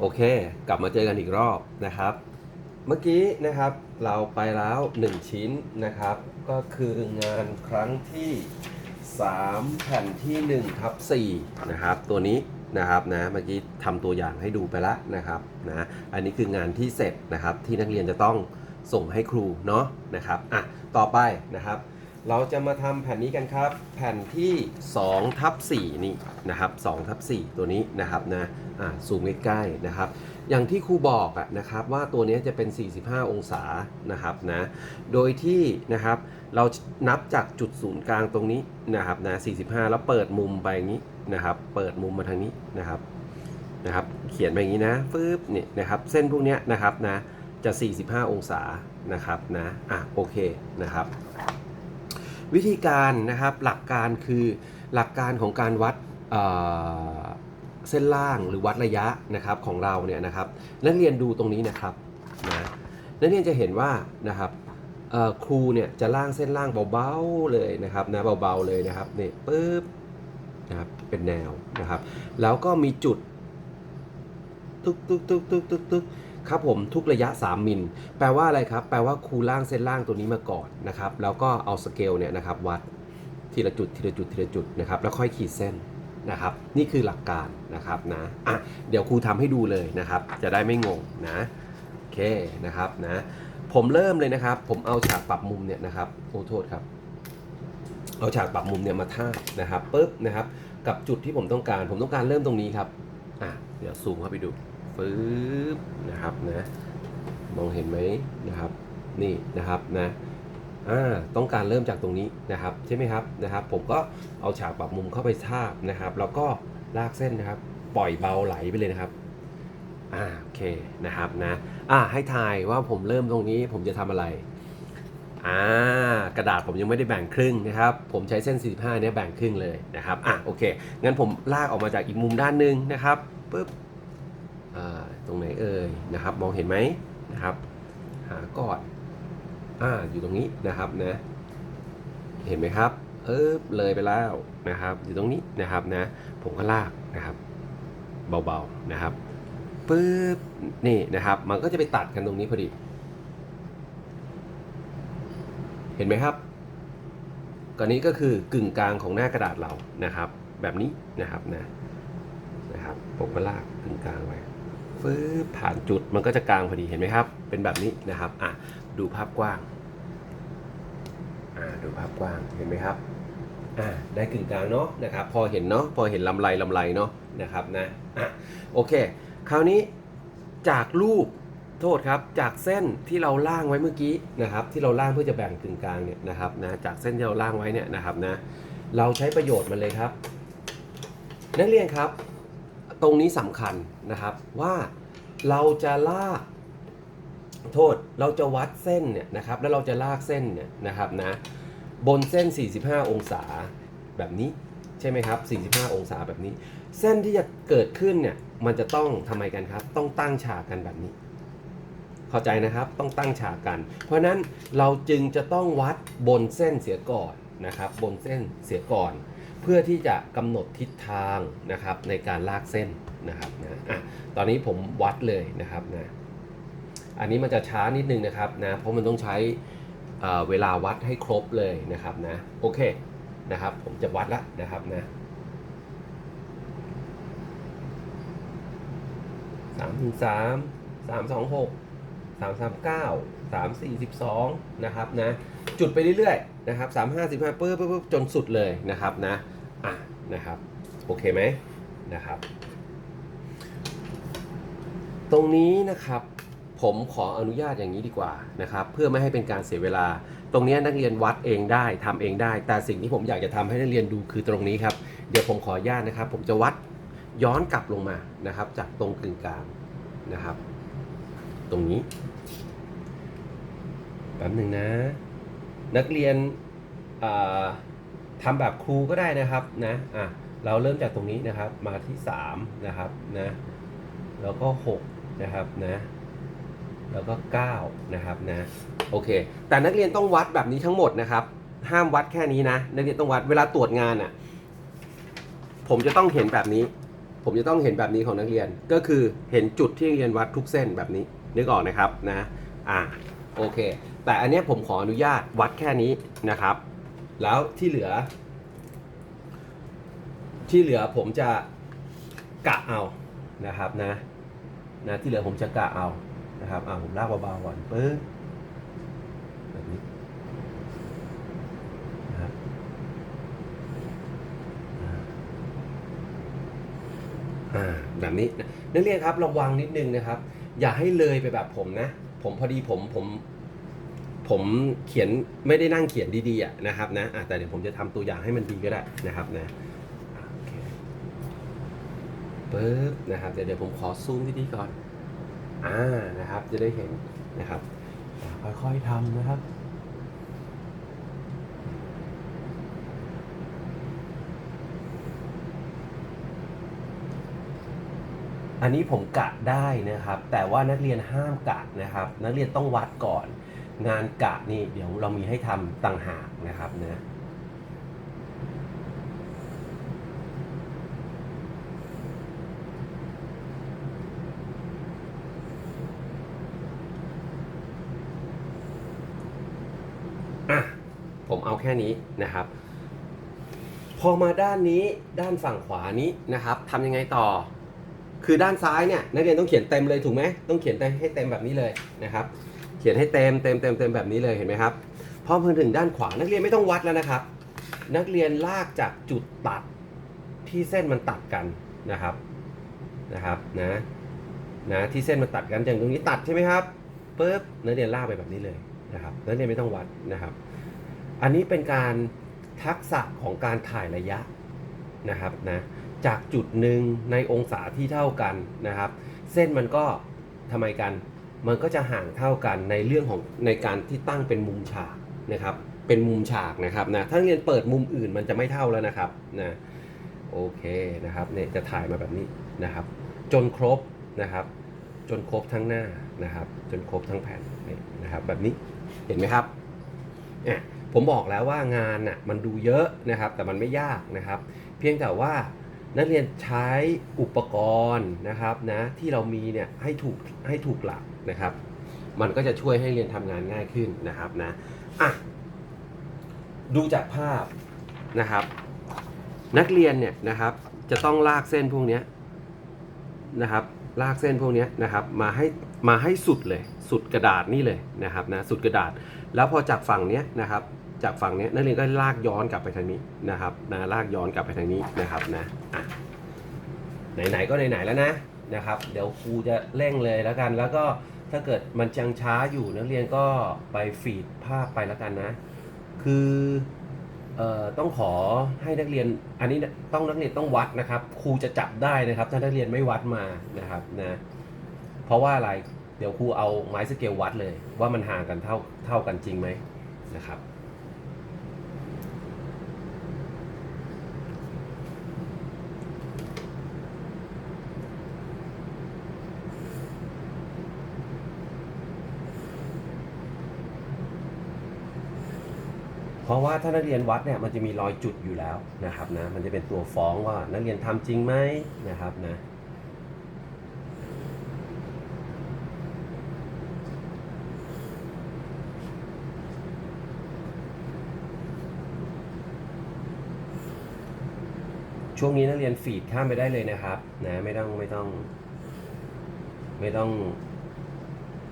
โอเค กลับมาเจอกันอีกรอบนะครับ เมื่อกี้นะครับเราไปแล้ว 1 ชิ้นนะครับ ก็คืองานครั้งที่ 3 แผ่นที่1ทับ4นะครับ ตัวนี้นะครับนะเมื่อกี้ทำตัวอย่างให้ดูไปแล้วนะครับนะอันนี้คืองานที่เสร็จนะครับที่นักเรียนจะต้องส่งให้ครูเนาะนะครับอะต่อไปนะครับ เราจะมาทำแผ่นนี้กันครับ แผ่นที่2ทับ4นี่นะครับ2ทับ4ตัวนี้นะครับนะอ่าซูมใกล้ๆนะครับ อย่างที่ครูบอกอะนะครับว่าตัวนี้จะเป็น 45 องศานะครับนะโดยที่นะครับเรานับจากจุดศูนย์กลางตรงนี้นะครับนะ45 แล้วเปิดมุมไปอย่างนี้นะครับ เปิดมุมมาทางนี้นะครับนะครับ เขียนไปอย่างนี้นะฟึบเนี่ยนะครับเส้นพวกนี้นะครับนะจะ 45 องศานะครับนะอะโอเคนะครับ วิธีการนะครับหลักการคือหลักการของการวัดเเส้นล่างหรือวัดระยะนะครับของเราเนี่ยนะครับนักเรียนดูตรงนี้นะครับนะนักเรียนจะเห็นว่านะครับครูเนี่ยจะล่างเส้นล่างเบาๆเลยนะครับนะเบาๆเลยนะครับนี่ปึ๊บนะครับเป็นแนวนะครับ แล้วก็มีจุดตึกตึกตึกตึกตึกตึก ครับผมทุกระยะ 3 มิล แปลว่าอะไรครับ แปลว่าครูล่างเส้นล่างตัวนี้มาก่อนนะครับ แล้วก็เอาสเกลเนี่ยนะครับวัดทีละจุดทีละจุดทีละจุดนะครับแล้วค่อยขีดเส้นนะครับ นี่คือหลักการนะครับนะอะเดี๋ยวครูทำให้ดูเลยนะครับ จะได้ไม่งงนะโอเคนะครับนะผมเริ่มเลยนะครับ ผมเอาฉากปรับมุมเนี่ยนะครับโอ้โทษครับ เอาฉากปรับมุมเนี่ยมาท่านะครับปุ๊บนะครับ กับจุดที่ผมต้องการ ผมต้องการเริ่มตรงนี้ครับอะเดี๋ยวซูมเข้าไปดู ฟืบนะครับนะมองเห็นไหมนะครับ นี่นะครับนะอ่าต้องการเริ่มจากตรงนี้นะครับใช่ไหมครับนะครับ ผมก็เอาฉากปรับมุมเข้าไปทาบนะครับ แล้วก็ลากเส้นนะครับ ปล่อยเบาไหลไปเลยนะครับอ่าโอเคนะครับนะอ่าให้ทายว่าผมเริ่มตรงนี้ผมจะทำอะไรอ่ากระดาษผมยังไม่ได้แบ่งครึ่งนะครับ ผมใช้เส้น 45เนี่ยแบ่งครึ่งเลยนะครับอะโอเคงั้นผมลากออกมาจากอีกมุมด้านหนึ่งนะครับปึ๊บ ตรงไหนเอ่ยนะครับ มองเห็นไหมนะครับ หาก่อนอ่าอยู่ตรงนี้นะครับนะเห็นไหมครับเออเลยไปแล้วนะครับ อยู่ตรงนี้นะครับนะ ผมก็ลากนะครับ เบาๆนะครับปึ๊บนี่นะครับ มันก็จะไปตัดกันตรงนี้พอดี เห็นไหมครับก็นี้ก็คือกึ่งกลางของหน้ากระดาษเรานะครับ แบบนี้นะครับนะนะครับผมก็ลากกึ่งกลางไว้ ฟืบผ่านจุดมันก็จะกลางพอดีเห็นไหมครับ เป็นแบบนี้นะครับอะดูภาพกว้างอ่าดูภาพกว้างเห็นไหมครับอ่าได้กึ่งกลางเนาะนะครับ พอเห็นเนาะพอเห็นลำไรลำไรเนาะนะครับนะอะโอเค คราวนี้จากรูปโทษครับจากเส้นที่เราล่างไว้เมื่อกี้นะครับ ที่เราล่างเพื่อจะแบ่งกึ่งกลางเนี่ยนะครับนะจากเส้นที่เราล่างไว้เนี่ยนะครับนะเราใช้ประโยชน์มันเลยครับ นักเรียนครับ ตรงนี้สำคัญ นะครับว่าเราจะลากโทษเราจะวัดเส้นเนี่ยนะครับแล้วเราจะลากเส้นเนี่ยนะครับนะบนเส้น 45 องศาแบบนี้ใช่ไหมครับ 45 องศาแบบนี้ เส้นที่จะเกิดขึ้นเนี่ยมันจะต้องทำไมกันครับ ต้องตั้งฉากกันแบบนี้ เข้าใจนะครับต้องตั้งฉากกัน เพราะฉะนั้นเราจึงจะต้องวัดบนเส้นเสียก่อนนะครับบนเส้นเสียก่อน เพื่อที่จะกำหนดทิศทางนะครับในการลากเส้นนะครับนะอะตอนนี้ผมวัดเลยนะครับนะอันนี้มันจะช้านิดนึงนะครับนะเพราะมันต้องใช้เอ่อเวลาวัดให้ครบเลยนะครับนะโอเคนะครับผมจะวัดล้วนะครับนะสามถึงสามสามสองหกสามสามเก้าสามสี่สิบสองนะครับนะจุดไปเรื่อยๆ นะครับสามห้าสิบห้าปึ๊บปึ๊บจนสุดเลยนะครับนะอะนะครับโอเคไหมนะครับ ตรงนี้นะครับผมขออนุญาตอย่างนี้ดีกว่านะครับ เพื่อไม่ให้เป็นการเสียเวลา ตรงนี้นักเรียนวัดเองได้ทำเองได้ แต่สิ่งที่ผมอยากจะทำให้นักเรียนดูคือตรงนี้ครับ เดี๋ยวผมขออนุญาตนะครับ ผมจะวัดย้อนกลับลงมานะครับ จากตรงกึ่งกลางนะครับ ตรงนี้แป๊บหนึ่งนะ นักเรียนอ่าทำแบบครูก็ได้นะครับนะอะเราเริ่มจากตรงนี้นะครับ มาที่3นะครับนะแล้วก็6นะครับนะแล้วก็9นะครับนะโอเค แต่นักเรียนต้องวัดแบบนี้ทั้งหมดนะครับ ห้ามวัดแค่นี้นะ นักเรียนต้องวัดเวลาตรวจงานอะผมจะต้องเห็นแบบนี้ ผมจะต้องเห็นแบบนี้ของนักเรียน ก็คือเห็นจุดที่นักเรียนวัดทุกเส้นแบบนี้นึกออกนะครับนะ อ่าโอเค แต่อันนี้ผมขออนุญาตวัดแค่นี้นะครับ แล้วที่เหลือ ที่เหลือผมจะกะเอานะครับนะนะที่เหลือผมจะกะเอานะครับอ่าผมลากเบาๆก่อนปึ๊บแบบนี้นะครับอ่าแบบนี้นักเรียนครับระวังนิดนึงนะครับ อย่าให้เลยไปแบบผมนะ ผมพอดีผมผม ผมเขียนไม่ได้นั่งเขียนดีๆนะครับนะแต่เดี๋ยวผมจะทำตัวอย่างให้มันดีก็ได้นะครับนะปึ๊บนะครับเดี๋ยวเดี๋ยวผมขอซูมดีๆก่อนอ่านะครับจะได้เห็นนะครับ ค่อยๆทำนะครับอันนี้ผมกะได้นะครับ แต่ว่านักเรียนห้ามกะนะครับ นักเรียนต้องวัดก่อน งานกะนี่เดี๋ยวเรามีให้ทำต่างหากนะครับนะอะผมเอาแค่นี้นะครับ พอมาด้านนี้ด้านฝั่งขวานี้นะครับทำยังไงต่อ คือด้านซ้ายเนี่ยนักเรียนต้องเขียนเต็มเลยถูกไหมต้องเขียนให้เต็มแบบนี้เลยนะครับ เขียนให้เต็มเต็มเต็มเต็มแบบนี้เลยเห็นไหมครับพอมาถึงด้านขวานักเรียนไม่ต้องวัดแล้วนะครับ นักเรียนลากจากจุดตัดที่เส้นมันตัดกันนะครับนะครับนะนะที่เส้นมันตัดกันอย่างตรงนี้ตัดใช่ไหมครับปุ๊บนักเรียนลากไปแบบนี้เลยนะครับนักเรียนไม่ต้องวัดนะครับ อันนี้เป็นการทักษะของการถ่ายระยะนะครับนะจากจุดหนึ่งในองศาที่เท่ากันนะครับ เส้นมันก็ทำไมกัน มันก็จะห่างเท่ากันในเรื่องของในการที่ตั้งเป็นมุมฉากนะครับ เป็นมุมฉากนะครับนะถ้าเรียนเปิดมุมอื่นมันจะไม่เท่าแล้วนะครับนะโอเคนะครับเนี่ยจะถ่ายมาแบบนี้นะครับ จนครบนะครับ จนครบทั้งหน้านะครับ จนครบทั้งแผ่นนี่นะครับ แบบนี้เห็นไหมครับเนี่ยผมบอกแล้วว่างานน่ะมันดูเยอะนะครับ แต่มันไม่ยากนะครับ เพียงแต่ว่า นักเรียนใช้อุปกรณ์นะครับนะที่เรามีเนี่ยให้ถูกให้ถูกหลักนะครับ มันก็จะช่วยให้เรียนทำงานง่ายขึ้นนะครับนะอะดูจากภาพนะครับ นักเรียนเนี่ยนะครับจะต้องลากเส้นพวกนี้นะครับ ลากเส้นพวกนี้นะครับมาให้มาให้สุดเลย สุดกระดาษนี่เลยนะครับนะสุดกระดาษ แล้วพอจากฝั่งเนี้ยนะครับ จากฝั่งเนี้ยนักเรียนก็ลากย้อนกลับไปทางนี้นะครับนะลากย้อนกลับไปทางนี้นะครับนะอะไหนๆก็ไหนๆแล้วนะนะครับ เดี๋ยวครูจะเร่งเลยแล้วกัน แล้วก็ถ้าเกิดมันจังช้าอยู่นักเรียนก็ไปฟีดภาพไปแล้วกันนะ คือเอ่อต้องขอให้นักเรียนอันนี้ต้องนักเรียนต้องวัดนะครับ ครูจะจับได้นะครับ ถ้านักเรียนไม่วัดมานะครับนะเพราะว่าอะไรเดี๋ยวครูเอาไม้สเกลวัดเลย ว่ามันห่างกันเท่าเท่ากันจริงไหมนะครับ เพราะว่าถ้านักเรียนวัดเนี่ยมันจะมีรอยจุดอยู่แล้วนะครับนะมันจะเป็นตัวฟ้องว่านักเรียนทำจริงไหมนะครับนะช่วงนี้นักเรียนฟีดข้ามไปได้เลยนะครับนะไม่ต้องไม่ต้อง ไม่ต้อง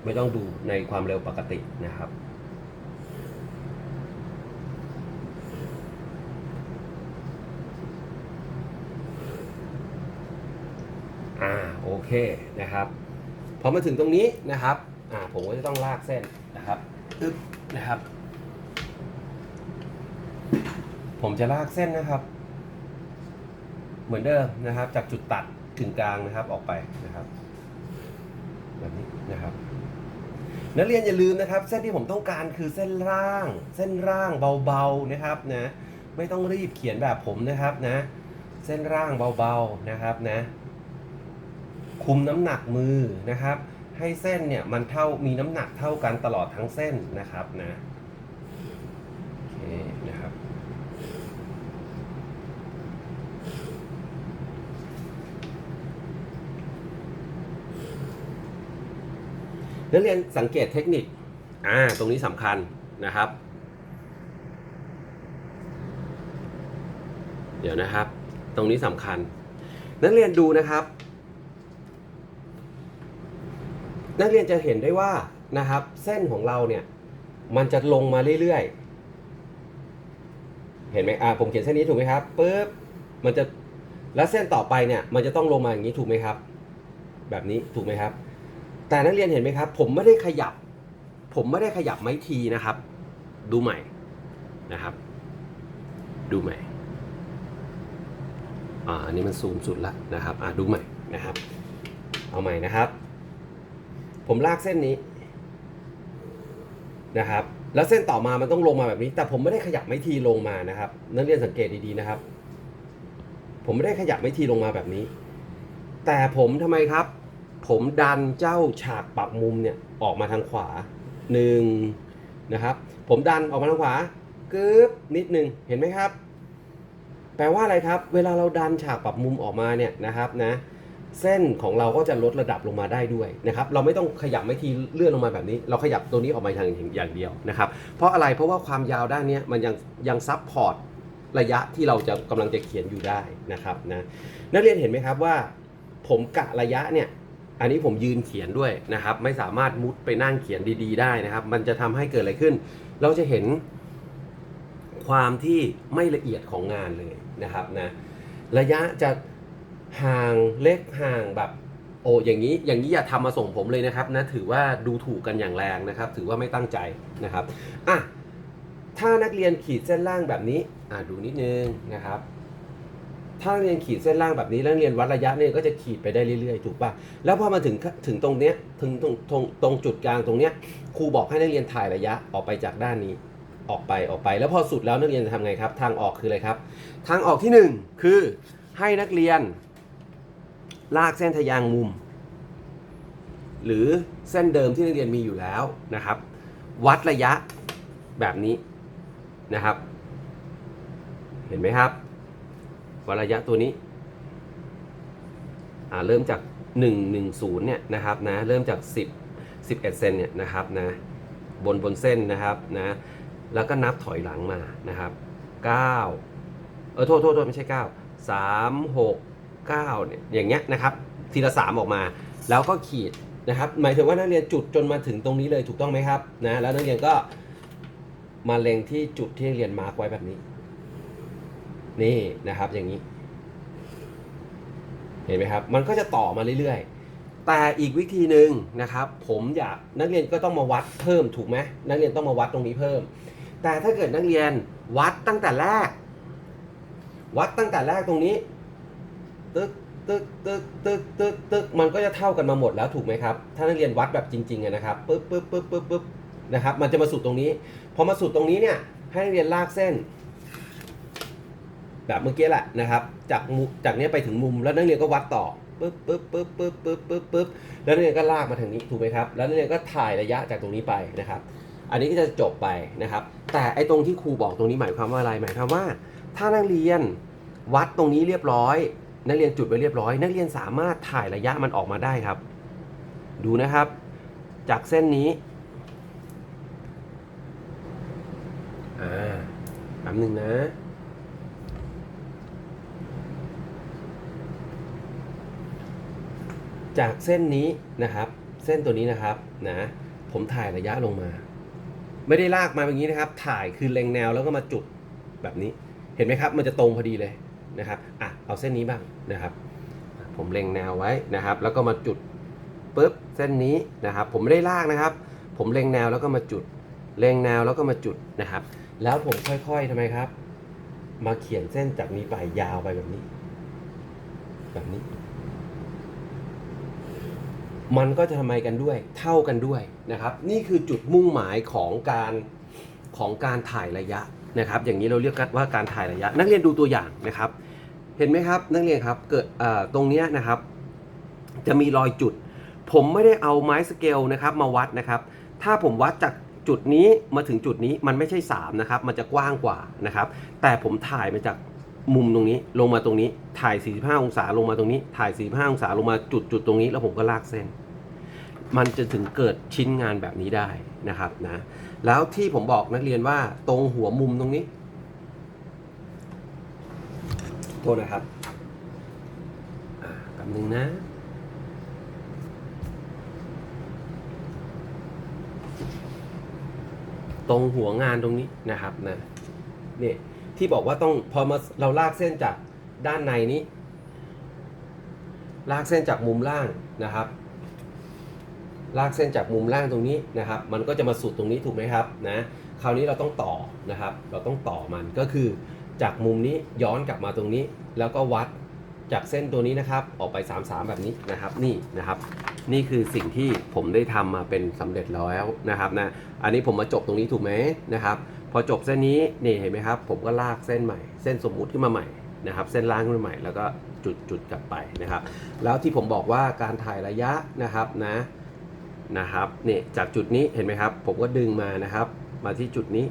ไม่ต้องดูในความเร็วปกตินะครับ อ่าโอ เคนะครับพอมาถึงตรงนี้นะครับอ่าผมก็จะต้องลากเส้นนะครับอึ๊บนะครับ ผมจะลากเส้นนะครับ เหมือนเดิมนะครับ จากจุดตัดถึงกลางนะครับออกไปนะครับแบบนี้นะครับนักเรียนอย่าลืมนะครับ เส้นที่ผมต้องการคือเส้นร่าง เส้นร่างเบาๆนะครับนะไม่ต้องรีบเขียนแบบผมนะครับนะ เส้นร่างเบาๆนะครับนะ คุมน้ำหนักมือนะครับ ให้เส้นเนี่ยมันเท่ามีน้ำหนักเท่ากันตลอดทั้งเส้นนะครับนะโอเคนะครับนักเรียนสังเกตเทคนิค อ่า ตรงนี้สำคัญนะครับ เดี๋ยวนะครับ ตรงนี้สำคัญ นักเรียนดูนะครับ นักเรียนจะเห็นได้ว่านะครับ เส้นของเราเนี่ยมันจะลงมาเรื่อยๆ เห็นไหมอ่าผมเขียนเส้นนี้ถูกไหมครับปุ๊บมันจะแล้วเส้นต่อไปเนี่ยมันจะต้องลงมาอย่างนี้ถูกไหมครับ แบบนี้ถูกไหมครับ แต่นักเรียนเห็นไหมครับ ผมไม่ได้ขยับ ผมไม่ได้ขยับไม้ทีนะครับ ดูใหม่นะครับ ดูใหม่อ่าอันนี้มันซูมสุดละนะครับอ่าดูใหม่นะครับ เอาใหม่นะครับ ผมลากเส้นนี้นะครับ แล้วเส้นต่อมามันต้องลงมาแบบนี้ แต่ผมไม่ได้ขยับไม้ทีลงมานะครับ นักเรียนสังเกตดีๆนะครับ ผมไม่ได้ขยับไม้ทีลงมาแบบนี้ แต่ผมทำไมครับ ผมดันเจ้าฉากปรับมุมเนี่ยออกมาทางขวาหนึ่งนะครับ ผมดันออกมาทางขวากึ๊บนิดหนึ่งเห็นไหมครับ แปลว่าอะไรครับ เวลาเราดันฉากปรับมุมออกมาเนี่ยนะครับนะ เส้นของเราก็จะลดระดับลงมาได้ด้วยนะครับ เราไม่ต้องขยับไม่ทีเลื่อนลงมาแบบนี้ เราขยับตัวนี้ออกมาอย่างอย่างเดียวนะครับ เพราะอะไร เพราะว่าความยาวด้านนี้มันยังยังซับพอร์ตระยะที่เราจะกำลังจะเขียนอยู่ได้นะครับนะนักเรียนเห็นไหมครับว่า ผมกะระยะเนี่ย อันนี้ผมยืนเขียนด้วยนะครับ ไม่สามารถมุดไปนั่งเขียนดี ๆ ได้นะครับ มันจะทำให้เกิดอะไรขึ้น เราจะเห็นความที่ไม่ละเอียดของงานเลยนะครับนะ ระยะจะ ห่างเล็กห่างแบบ โอ้อย่างนี้อย่างนี้อย่าทำมาส่งผมเลยนะครับนะถือว่าดูถูกกันอย่างแรงนะครับ ถือว่าไม่ตั้งใจนะครับอะถ้านักเรียนขีดเส้นล่างแบบนี้อะดูนิดนึงนะครับถ้านักเรียนขีดเส้นล่างแบบนี้แล้วนักเรียนวัดระยะเนี่ยก็จะขีดไปได้เรื่อยๆ ถูกป่ะ แล้วพอมาถึงถึงตรงเนี้ยถึงตรงตรงตรงจุดกลางตรงเนี้ยครูบอกให้นักเรียนถ่ายระยะออกไปจากด้านนี้ ออกไปออกไป แล้วพอสุดแล้วนักเรียนจะทำไงครับ ทางออกคืออะไรครับ ทางออกที่หนึ่งคือให้นักเรียน ลากเส้นทะยางมุม หรือเส้นเดิมที่นักเรียนมีอยู่แล้วนะครับ วัดระยะแบบนี้นะครับ เห็นไหมครับวัดระยะตัวนี้อ่าเริ่มจาก 110เนี่ยนะครับนะเริ่มจาก 10 11เซนเนี่ยนะครับนะบนบนเส้นนะครับนะแล้วก็นับถอยหลังมานะครับ 9 เออโทษโทษโทษไม่ใช่ 9 3 6 9เนี่ยอย่างเงี้ยนะครับทีละ 3 ออกมา แล้วก็ขีดนะครับหมายถึงว่านักเรียนจุดจนมาถึงตรงนี้เลยถูกต้องไหมครับนะแล้วนักเรียนก็มาเล็งที่จุดที่เรียนมาร์กไว้แบบนี้ นี่นะครับอย่างนี้ เห็นไหมครับ มันก็จะต่อมาเรื่อยๆ แต่อีกวิธีหนึ่งนะครับ ผมอยากนักเรียนก็ต้องมาวัดเพิ่มถูกไหมนักเรียนต้องมาวัดตรงนี้เพิ่ม แต่ถ้าเกิดนักเรียนวัดตั้งแต่แรก วัดตั้งแต่แรกตรงนี้ ตึกตึกตึกตึกตึกตึกมันก็จะเท่ากันมาหมดแล้วถูกไหมครับ ถ้านักเรียนวัดแบบจริงๆนะครับปึ๊บปึ๊บปึ๊บปึ๊บปึ๊บนะครับ มันจะมาสุดตรงนี้ พอมาสุดตรงนี้เนี่ย ให้นักเรียนลากเส้น แบบเมื่อกี้แหละนะครับ จากมุจากเนี้ยไปถึงมุมแล้วนักเรียนก็วัดต่อปึ๊บปึ๊บปึ๊บปึ๊บปึ๊บปึ๊บปึ๊บแล้วนักเรียนก็ลากมาทางนี้ถูกไหมครับ แล้วนักเรียนก็ถ่ายระยะจากตรงนี้ไปนะครับ อันนี้ก็จะจบไปนะครับ แต่ไอ้ตรงที่ครูบอกตรงนี้หมายความว่าอะไร หมายความว่า ถ้านักเรียนวัดตรงนี้เรียบร้อย นักเรียนจุดไว้เรียบร้อย นักเรียนสามารถถ่ายระยะมันออกมาได้ครับ ดูนะครับ จากเส้นนี้อ่าแป๊บหนึ่งนะจากเส้นนี้นะครับ เส้นตัวนี้นะครับนะผมถ่ายระยะลงมา ไม่ได้ลากมาแบบนี้นะครับ ถ่ายคือเล็งแนวแล้วก็มาจุดแบบนี้ เห็นไหมครับ มันจะตรงพอดีเลย นะครับอะเอาเส้นนี้บ้างนะครับ ผมเล็งแนวไว้นะครับ แล้วก็มาจุดปุ๊บเส้นนี้นะครับ ผมไม่ได้ลากนะครับ ผมเล็งแนวแล้วก็มาจุด เล็งแนวแล้วก็มาจุดนะครับ แล้วผมค่อยๆทำไมครับ มาเขียนเส้นจากนี้ไปยาวไปแบบนี้ แบบนี้ มันก็จะทำไมกันด้วยเท่ากันด้วยนะครับ นี่คือจุดมุ่งหมายของการของการถ่ายระยะ นะครับอย่างนี้เราเรียกว่าการถ่ายระยะ นักเรียนดูตัวอย่างนะครับ เห็นไหมครับนักเรียนครับเกิดตรงนี้นะครับ จะมีรอยจุด ผมไม่ได้เอาไม้สเกลนะครับมาวัดนะครับ ถ้าผมวัดจากจุดนี้มาถึงจุดนี้มันไม่ใช่3นะครับมันจะกว้างกว่านะครับ แต่ผมถ่ายมาจากมุมตรงนี้ลงมาตรงนี้ถ่าย 45 องศาลงมาตรงนี้ ถ่าย 45 องศาลงมาจุดจุดตรงนี้ แล้วผมก็ลากเส้น มันจะถึงเกิดชิ้นงานแบบนี้ได้ นะครับนะแล้วที่ผมบอกนักเรียนว่าตรงหัวมุมตรงนี้โทษนะครับอ่าแป๊บนึงนะตรงหัวงานตรงนี้นะครับนะนี่ที่บอกว่าต้องพอมาเราลากเส้นจากด้านในนี้ ลากเส้นจากมุมล่างนะครับ ลากเส้นจากมุมล่างตรงนี้นะครับ มันก็จะมาสุดตรงนี้ถูกไหมครับนะคราวนี้เราต้องต่อนะครับ เราต้องต่อมันก็คือจากมุมนี้ย้อนกลับมาตรงนี้ แล้วก็วัดจากเส้นตัวนี้นะครับ ออกไป 3 3 แบบนี้นะครับ นี่นะครับ นี่คือสิ่งที่ผมได้ทำมาเป็นสำเร็จแล้วนะครับนะอันนี้ผมมาจบตรงนี้ถูกไหมนะครับ พอจบเส้นนี้นี่เห็นไหมครับ ผมก็ลากเส้นใหม่ เส้นสมมุติขึ้นมาใหม่นะครับ เส้นล่างขึ้นมาใหม่แล้วก็จุดจุดกลับไปนะครับ แล้วที่ผมบอกว่าการถ่ายระยะนะครับนะ นะครับเนี่ยจากจุดนี้เห็นไหมครับ ผมก็ดึงมานะครับ มาที่จุดนี้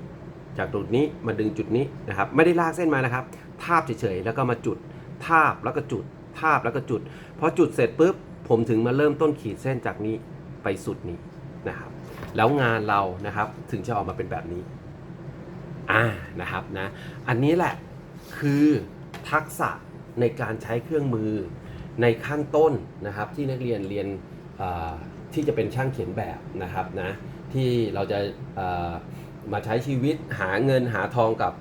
จากจุดนี้มาดึงจุดนี้นะครับ ไม่ได้ลากเส้นมานะครับ ทาบเฉยๆแล้วก็มาจุด ทาบแล้วก็จุด ทาบแล้วก็จุดพอจุดเสร็จปุ๊บผมถึงมาเริ่มต้นขีดเส้นจากนี้ไปสุดนี้นะครับ แล้วงานเรานะครับถึงจะออกมาเป็นแบบนี้อ่านะครับนะอันนี้แหละคือทักษะในการใช้เครื่องมือในขั้นต้นนะครับที่นักเรียนเรียน ที่จะเป็นช่างเขียนแบบนะครับนะที่เราจะมาใช้ชีวิตหาเงินหาทองกับ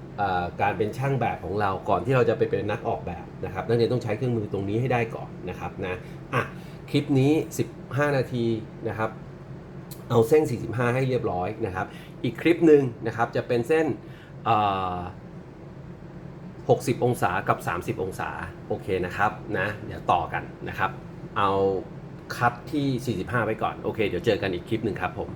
การเป็นช่างแบบของเราก่อนที่เราจะไปเป็นนักออกแบบนะครับนักเรียนต้องใช้เครื่องมือตรงนี้ให้ได้ก่อนนะครับนะอะคลิปนี้ 15 นาทีนะครับ เอาเส้น 45 ให้เรียบร้อยนะครับ อีกคลิปหนึ่งนะครับจะเป็นเส้น60 องศากับ 30 องศาโอเคนะครับนะเดี๋ยวต่อกันนะครับ เอา คัดที่ 45 ไว้ก่อน โอเค เดี๋ยวเจอกันอีกคลิปหนึ่งครับผม